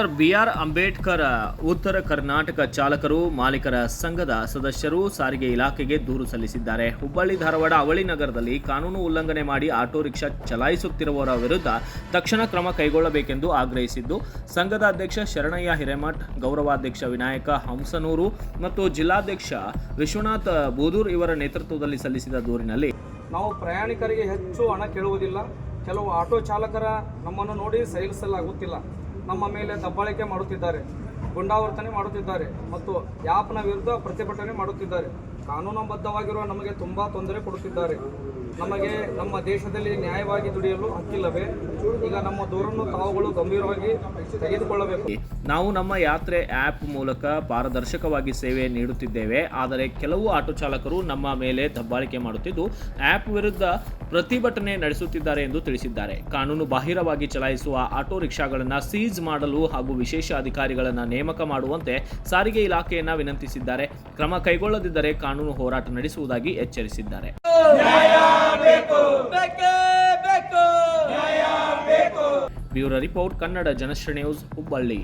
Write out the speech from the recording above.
Doctor B R Ambedkar, ಉತ್ತರ ಕರ್ನಾಟಕ ಚಾಲಕರು, ಮಾಲೀಕರ ಸಂಘದ ಸದಸ್ಯರು ಸಾರಿಗೆ ಇಲಾಖೆಗೆ ದೂರು ಸಲ್ಲಿಸಿದ್ದಾರೆ. ಹುಬ್ಬಳ್ಳಿ, ಧಾರವಾಡ, ಅವಳಿ ನಗರದಲ್ಲಿ ಕಾನೂನು ಉಲ್ಲಂಘನೆ ಮಾಡಿ ಆಟೋ ರಿಕ್ಷಾ ಚಲಾಯಿಸುತ್ತಿರುವವರ ವಿರುದ್ಧ ತಕ್ಷಣ ಕ್ರಮ ಕೈಗೊಳ್ಳಬೇಕೆಂದು ಆಗ್ರಹಿಸಿದ್ದು, ಸಂಘದ ಅಧ್ಯಕ್ಷ ಶರಣಯ್ಯ ಹಿರೇಮಠ್, ಗೌರವಾಧ್ಯಕ್ಷ ವಿನಾಯಕ ಹಂಸನೂರು ಮತ್ತು ಜಿಲ್ಲಾಧ್ಯಕ್ಷ ವಿಶ್ವನಾಥ್ ಬೂದೂರ್ ಇವರ ನೇತೃತ್ವದಲ್ಲಿ ಸಲ್ಲಿಸಿದ ದೂರಿನಲ್ಲಿ. ನಾವು ಪ್ರಯಾಣಿಕರಿಗೆ ಹೆಚ್ಚು ಹಣ ಕೇಳುವುದಿಲ್ಲ. ಕೆಲವು ಆಟೋ ಚಾಲಕರ ನಮ್ಮನ್ನು ನೋಡಿ ಸಹಿಸಲಾಗುತ್ತಿಲ್ಲ ನಮ್ಮ ಮೇಲೆ ದಬ್ಬಾಳಿಕೆ ಮಾಡುತ್ತಿದ್ದಾರೆ ಗುಂಡಾವರ್ತನೆ ಮಾಡುತ್ತಿದ್ದಾರೆ ಮತ್ತು ಯಾಪ್ನ ವಿರುದ್ಧ ಪ್ರತಿಭಟನೆ ಮಾಡುತ್ತಿದ್ದಾರೆ. ಕಾನೂನುಬದ್ಧವಾಗಿರುವ ನಮಗೆ ತುಂಬ ತೊಂದರೆ ಕೊಡುತ್ತಿದ್ದಾರೆ. ನಮಗೆ ನಮ್ಮ ದೇಶದಲ್ಲಿ ನ್ಯಾಯವಾಗಿ ದುಡಿಯಲು ಹಕ್ಕಿಲ್ಲವೇ? ಈಗ ನಮ್ಮ ದೂರನ್ನು ತಾವುಗಳು ಗಂಭೀರವಾಗಿ ತೆಗೆದುಕೊಳ್ಳಬೇಕು. ನಾವು ನಮ್ಮ ಯಾತ್ರೆ ಆ್ಯಪ್ ಮೂಲಕ ಪಾರದರ್ಶಕವಾಗಿ ಸೇವೆ ನೀಡುತ್ತಿದ್ದೇವೆ. ಆದರೆ ಕೆಲವು ಆಟೋ ಚಾಲಕರು ನಮ್ಮ ಮೇಲೆ ದಬ್ಬಾಳಿಕೆ ಮಾಡುತ್ತಿದ್ದು, ಆ್ಯಪ್ ವಿರುದ್ಧ ಪ್ರತಿಭಟನೆ ನಡೆಸುತ್ತಿದ್ದಾರೆ ಎಂದು ತಿಳಿಸಿದ್ದಾರೆ. ಕಾನೂನು ಬಾಹಿರವಾಗಿ ಚಲಾಯಿಸುವ ಆಟೋ ರಿಕ್ಷಾಗಳನ್ನು ಸೀಜ್ ಮಾಡಲು ಹಾಗೂ ವಿಶೇಷ ಅಧಿಕಾರಿಗಳನ್ನು ನೇಮಕ ಮಾಡುವಂತೆ ಸಾರಿಗೆ ಇಲಾಖೆಯನ್ನು ವಿನಂತಿಸಿದ್ದಾರೆ. ಕ್ರಮ ಕೈಗೊಳ್ಳದಿದ್ದರೆ ಕಾನೂನು ಹೋರಾಟ ನಡೆಸುವುದಾಗಿ ಎಚ್ಚರಿಸಿದ್ದಾರೆ. Bureau report Kannada Janashri news Hubballi.